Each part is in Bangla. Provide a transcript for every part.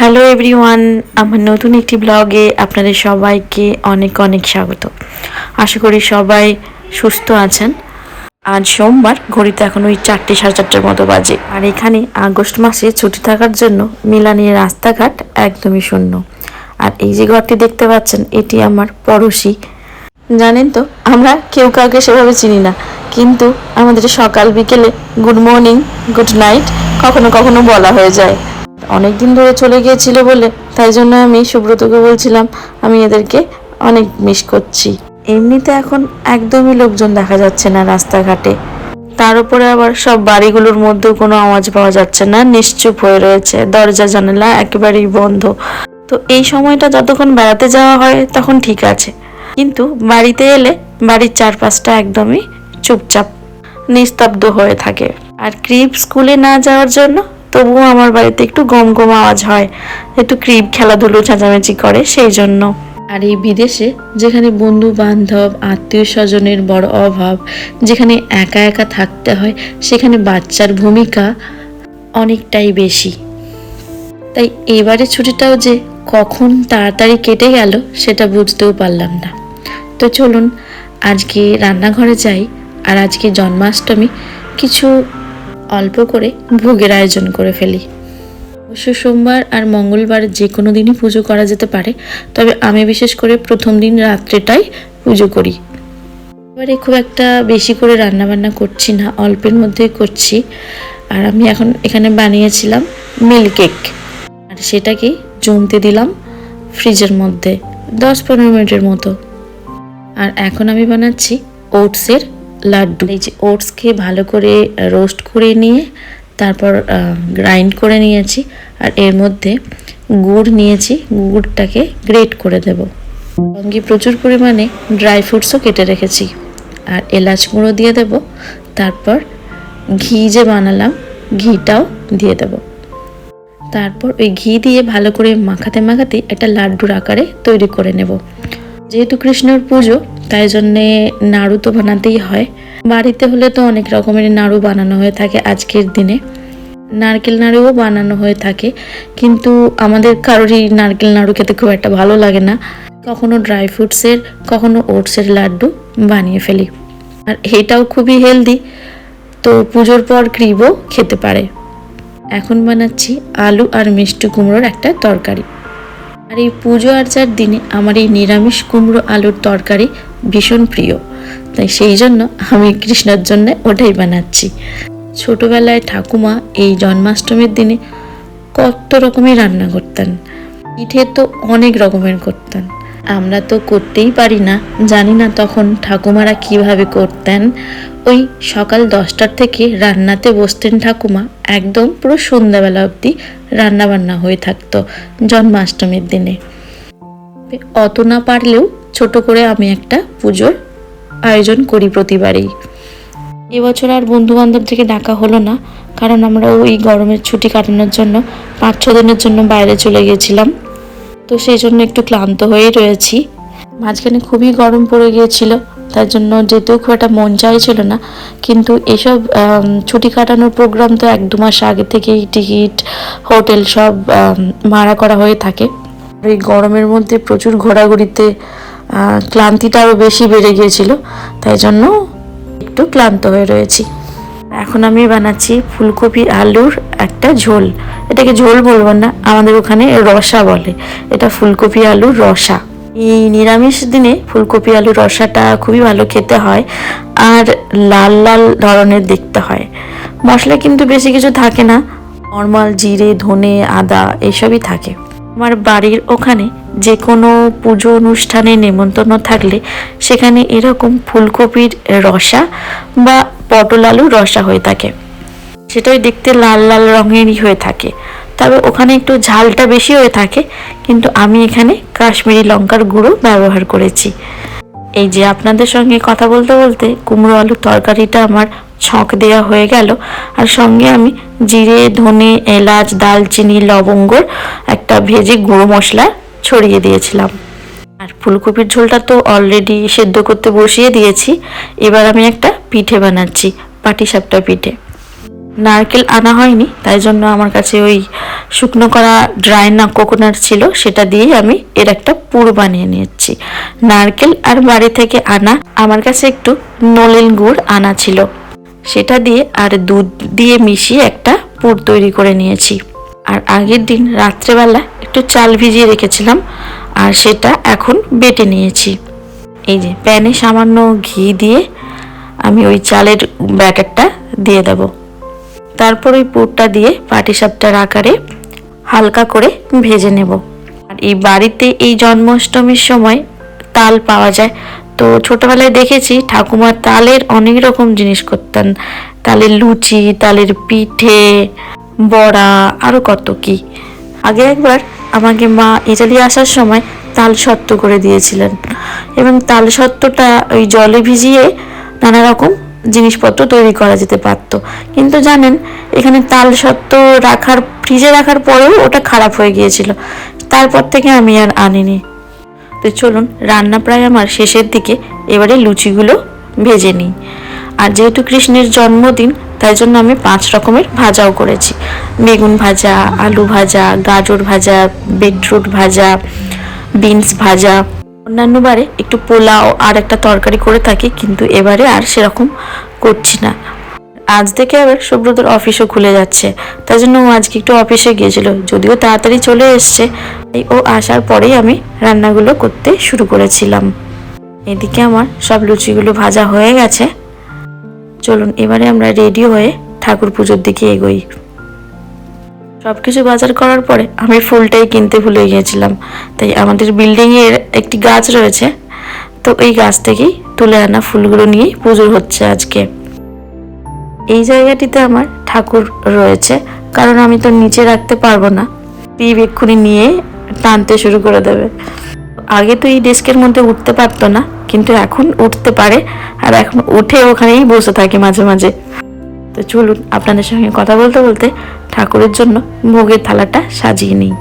হ্যালো এভরিওয়ান আমার নতুন একটি ব্লগে আপনাদের সবাইকে অনেক অনেক স্বাগত। আশা করি সবাই সুস্থ আছেন। আজ সোমবার, ঘড়িতে এখন ওই চারটে সাড়ে চারটের মতো বাজে। আর এখানে আগস্ট মাসে ছুটি থাকার জন্য মিলানির রাস্তাঘাট একদমই শূন্য। আর এই যে ঘরটি দেখতে পাচ্ছেন, এটি আমার পড়োশি। জানেন তো, আমরা কেউ কাউকে সেভাবে চিনি না। কিন্তু আমাদের সকাল বিকেলে গুড মর্নিং, গুড নাইট কখনো কখনো বলা হয়ে যায়। অনেক দিন ধরে চলে গিয়েছিল বলে, তাই জন্য আমি সুব্রতকে বলছিলাম, আমি এদেরকে অনেক মিস করছি। এমনিতে এখন একদমই লোকজন দেখা যাচ্ছে না রাস্তাঘাটে। তার উপরে আবার সব বাড়িগুলোর মধ্যেও কোনো আওয়াজ পাওয়া যাচ্ছে না, নিশ্চুপ হয়ে রয়েছে, দরজা, জানালা একেবারেই বন্ধ। তো এই সময়টা যতক্ষণ বেড়াতে যাওয়া হয়, তখন ঠিক আছে। কিন্তু বাড়িতে এলে বাড়ির চারপাশটা একদমই চুপচাপ, নিস্তব্ধ হয়ে থাকে। আর ক্রিপ স্কুলে না যাওয়ার জন্য তবুও আমার বাড়িতে একটু গম গম আওয়াজ হয়, একটু ক্রিপ খেলাধুলো চেঁচামেচি করে সেই জন্য। আর এই বিদেশে, যেখানে বন্ধু বান্ধব আত্মীয় স্বজনের বড় অভাব, যেখানে একা একা থাকতে হয়, সেখানে বাচ্চার ভূমিকা অনেকটাই বেশি। তাই এবারে ছুটিটাও যে কখন তাড়াতাড়ি কেটে গেল, সেটা বুঝতেও পারলাম না। তো চলুন, আজকে রান্নাঘরে যাই, আর আজকে জন্মাষ্টমী, কিছু অল্প করে ভোগের আয়োজন করে ফেলি। অবশ্য সোমবার আর মঙ্গলবার যে কোনো দিনই পুজো করা যেতে পারে, তবে আমি বিশেষ করে প্রথম দিন রাত্রেটাই পুজো করি। এবারে খুব একটা বেশি করে রান্না বান্না করছি না, অল্পের মধ্যেই করছি। আর আমি এখন এখানে বানিয়েছিলাম মিল্ক কেক আর সেটাকে জমতে দিলাম ফ্রিজের মধ্যে, দশ পনেরো মিনিটের মতো। আর এখন আমি বানাচ্ছি ওটসের লাড্ডু। এই যে ওটসকে ভালো করে রোস্ট করে নিয়ে, তারপর গ্রাইন্ড করে নিয়েছি। আর এর মধ্যে গুড় নিয়েছি। গুড়টাকে গ্রেট করে দেব। সঙ্গে প্রচুর পরিমাণে ড্রাই ফ্রুটসও কেটে রেখেছি। আর এলাচ গুঁড়ো দিয়ে দেব। তারপর ঘি যে বানালাম, ঘিটাও দিয়ে দেব। তারপর ওই ঘি দিয়ে ভালো করে মাখাতে মাখাতে একটা লাড্ডুর আকারে তৈরি করে নেব। যেহেতু কৃষ্ণর পুজো তাই জন্যে নাড়ু তো বানাতেই হয়। বাড়িতে হলে তো অনেক রকমের নাড়ু বানানো হয়ে থাকে আজকের দিনে। নারকেল নাড়ুও বানানো হয়ে থাকে, কিন্তু আমাদের কারোরই নারকেল নাড়ু খেতে খুব একটা ভালো লাগে না। কখনো ড্রাই ফ্রুটসের, কখনো ওটসের লাড্ডু বানিয়ে ফেলি। আর এটাও খুবই হেলদি, তো পুজোর পর ক্রিবও খেতে পারে। এখন বানাচ্ছি আলু আর মিষ্টি কুমড়োর একটা তরকারি। আর এই পুজো আর্চার দিনে আমার এই নিরামিষ কুমড়ো আলুর তরকারি ভীষণ প্রিয়। তাই সেই জন্য আমি কৃষ্ণের জন্য ওটাই বানাচ্ছি। ছোটবেলায় ঠাকুমা এই জন্মাষ্টমীর দিনে কত রকমের রান্না করতেন। পিঠে তো অনেক রকমের করতেন। আমরা তো করতেই পারি না। জানি না তখন ঠাকুমারা কীভাবে করতেন। ওই সকাল দশটার থেকে রান্নাতে বসতেন ঠাকুমা। একদম পুরো সন্ধ্যাবেলা অবধি রান্নাবান্না হয়ে থাকতো জন্মাষ্টমীর দিনে। অত না পারলেও ছোট করে আমি একটা পুজোর আয়োজন করি প্রতিবারেই। এবছর আর বন্ধু বান্ধব থেকে ডাকা হলো না, কারণ আমরা ওই গরমের ছুটি কাটানোর জন্য পাঁচ ছ দিনের জন্য বাইরে চলে গিয়েছিলাম তো সেই জন্য একটু ক্লান্ত হয়েই রয়েছি। মাঝখানে খুবই গরম পড়ে গিয়েছিল, তার জন্য যেতেও খুব একটা মন চাইছিল না। কিন্তু এসব ছুটি কাটানোর প্রোগ্রাম তো এক দু মাস আগে থেকেই টিকিট, হোটেল সব ভাড়া করা হয়ে থাকে। এই গরমের মধ্যে প্রচুর ঘোরাঘুরিতে ক্লান্তিটা আরও বেশি বেড়ে গিয়েছিল, তাই জন্য একটু ক্লান্ত হয়ে রয়েছি। এখন আমি বানাচ্ছি ফুলকপি আলুর একটা ঝোল। এটাকে ঝোল বলব না, আমাদের ওখানে রসা বলে। এটা ফুলকপি আলুর রসা। এই নিরামিষ দিনে ফুলকপি আলুর রসাটা খুবই ভালো খেতে হয় আর লাল লাল ধরনের দেখতে হয়। মশলা কিন্তু বেশি কিছু থাকে না, নর্মাল জিরে, ধনে, আদা, এসবই থাকে। আমার বাড়ির ওখানে যে কোনো পুজো অনুষ্ঠানে নেমন্তন্ন থাকলে সেখানে এরকম ফুলকপির রসা বা পটল আলুর রসা হয়ে থাকে। সেটাই দেখতে লাল লাল রঙেরই হয়ে থাকে। তবে ওখানে একটু ঝালটা বেশি হয়ে থাকে, কিন্তু আমি এখানে কাশ্মীরি লঙ্কার গুঁড়ো ব্যবহার করেছি। এই যে আপনাদের সঙ্গে কথা বলতে বলতে কুমড়ো আলুর তরকারিটা আমার ছক দেওয়া হয়ে গেল, আর সঙ্গে আমি জিরে, ধনে, এলাচ, দালচিনি, লবঙ্গর একটা ভেজে গুঁড়ো মশলা ছড়িয়ে দিয়েছিলাম। আর ফুলকপির ঝোলটা তো অলরেডি সেদ্ধ করতে বসিয়ে দিয়েছি। এবার আমি একটা পিঠে বানাচ্ছি, পাটিসাপটা পিঠে। নারকেল আনা হয়নি, তাই জন্য আমার কাছে ওই শুকনো করা ড্রাই না কোকোনাট ছিল, সেটা দিয়েই আমি এর একটা পুর বানিয়ে নিয়েছি। নারকেল আর বাড়ি থেকে আনা, আমার কাছে একটু নলেন গুড় আনা ছিল। সেটা দিয়ে আর দুধ দিয়ে মিশিয়ে একটা পুর তৈরি করে নিয়েছি। আর আগের দিন রাত্রেবেলা একটু চাল ভিজিয়ে রেখেছিলাম আর সেটা এখন বেটে নিয়েছি। এই যে প্যানে সামান্য ঘি দিয়ে আমি ওই চালের ব্যাটারটা দিয়ে দেব। তারপর ওই পুরটা দিয়ে পাটিসাপটার আকারে হালকা করে ভেজে নেব। আর এই বাড়িতে এই জন্মাষ্টমীর সময় তাল পাওয়া যায়। তো ছোটবেলায় দেখেছি ঠাকুমা তালের অনেক রকম জিনিস করতেন। তালের লুচি, তালের পিঠে, বড়া আরও কত কি। আগে একবার আমাকে মা ইটালি আসার সময় তাল সত্ত্ব করে দিয়েছিলেন। এবং তাল সত্ত্বটা ওই জলে ভিজিয়ে নানা রকম জিনিসপত্র তৈরি করা যেতে পারত। কিন্তু জানেন, এখানে তাল সত্ত্ব রাখার, ফ্রিজে রাখার পরেও ওটা খারাপ হয়ে গিয়েছিল। তারপর থেকে আমি আর আনিনি। তো চলুন, রান্না প্রায় আমার শেষের দিকে, এবারে লুচিগুলো ভেজে নিই। আর যেহেতু কৃষ্ণের জন্মদিন, তাই জন্য আমি পাঁচ রকমের ভাজাও করেছি। বেগুন ভাজা, আলু ভাজা, গাজর ভাজা বিটরুট ভাজা বিনস ভাজা। অন্যান্য বারে একটু পোলাও আর একটা তরকারি করে থাকি, কিন্তু এবারে আর সেরকম করছি না। আজ থেকে আবার সুব্রতর অফিসও খুলে যাচ্ছে। তাই জন্য ও আজকে একটু অফিসে গিয়েছিল, যদিও তাড়াতাড়ি চলে এসছে। তাই ও আসার পরেই আমি রান্নাগুলো করতে শুরু করেছিলাম। এদিকে আমার সব লুচিগুলো ভাজা হয়ে গেছে। চলুন, এবারে আমরা রেডি হয়ে ঠাকুর পুজোর দিকে এগোই। সব কিছু বাজার করার পরে আমি ফুলটাই কিনতে ভুলে গিয়েছিলাম। তাই আমাদের বিল্ডিংয়ের একটি গাছ রয়েছে। তো এই গাছ থেকেই তুলে আনা ফুলগুলো নিয়েই পুজো হচ্ছে আজকে। এই জায়গাটিতে আমার ঠাকুর রয়েছে। কারণ আমি তো নিচে রাখতে পারব না। পিপ এক্ষুনি নিয়ে টানতে শুরু করে দেবে। আগে তো এই ডেস্কের মধ্যে উঠতে পারতো না, কিন্তু এখন উঠতে পারে, আর এখন উঠে ওখানেই বসে থাকে মাঝে মাঝে। তো চলুন, আপনাদের সঙ্গে কথা বলতে বলতে ঠাকুরের জন্য ভোগের থালাটা সাজিয়ে নিই।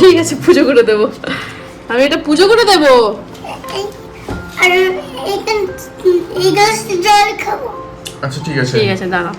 ঠিক আছে পুজো করে দেবো। আমি এটা পুজো করে দেবো। এই- আর এখান এই গাছটা জল খাব। আচ্ছা ঠিক আছে। ঠিক আছে দাঁড়াও।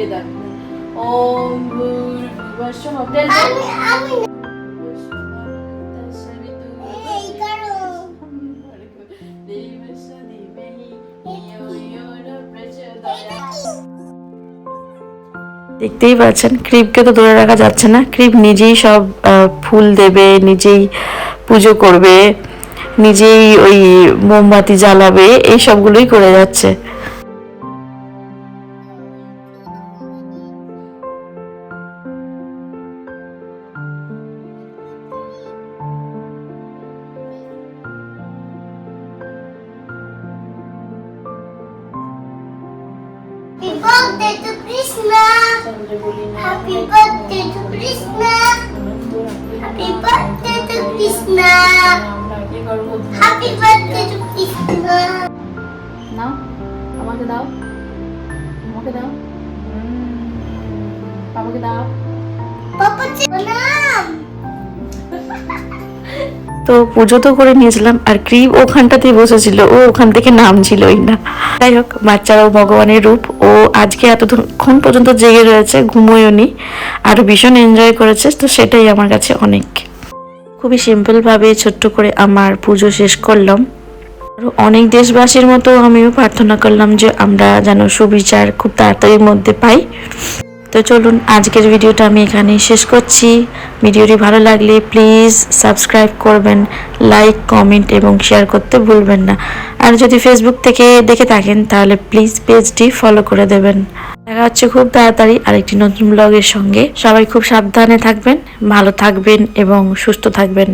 Do together. Om Bhurvashaha. Tell them. আমি আমি এই করো দেখতেই পাচ্ছেন ক্রিপকে তো ধরে রাখা যাচ্ছে না ক্রিপ নিজেই সব আহ, ফুল দেবে নিজেই পুজো করবে নিজেই ওই মোমবাতি জ্বালাবে এই সবগুলোই করে যাচ্ছে কৃষ্ণা আমরা কি করব হ্যাপি বার্থডে টু কৃষ্ণা নাও আমাকে দাও। আমাকে দাও। বাবাকে দাও। পাপা নাম তো পুজো তো করে নিয়েছিলাম আর ক্রিম ওখানটাতেই বসেছিল ও ওখান থেকে নাম ছিলই না। যাই হোক বাচ্চারাও ভগবানের রূপ ও আজকে এতক্ষণ পর্যন্ত জেগে রয়েছে ঘুমোয়নি আর ভীষণ এনজয় করেছে তো সেটাই আমার কাছে অনেক। খুবই সিম্পলভাবে ছোট্ট করে আমার পুজো শেষ করলাম। অনেক দেশবাসীর মতো আমিও প্রার্থনা করলাম যে আমরা যেন সুবিচার খুব তাড়াতাড়ির মধ্যে পাই। তো চলুন আজকের ভিডিওটা আমি এখানেই শেষ করছি। ভিডিওটি ভালো লাগলে প্লিজ সাবস্ক্রাইব করবেন, লাইক, কমেন্ট এবং শেয়ার করতে ভুলবেন না। আর যদি ফেসবুক থেকে দেখে থাকেন, তাহলে প্লিজ পেজটি ফলো করে দেবেন। দেখা হচ্ছে খুব তাড়াতাড়ি আরেকটি নতুন ব্লগের সঙ্গে। সবাই খুব সাবধানে থাকবেন, ভালো থাকবেন এবং সুস্থ থাকবেন।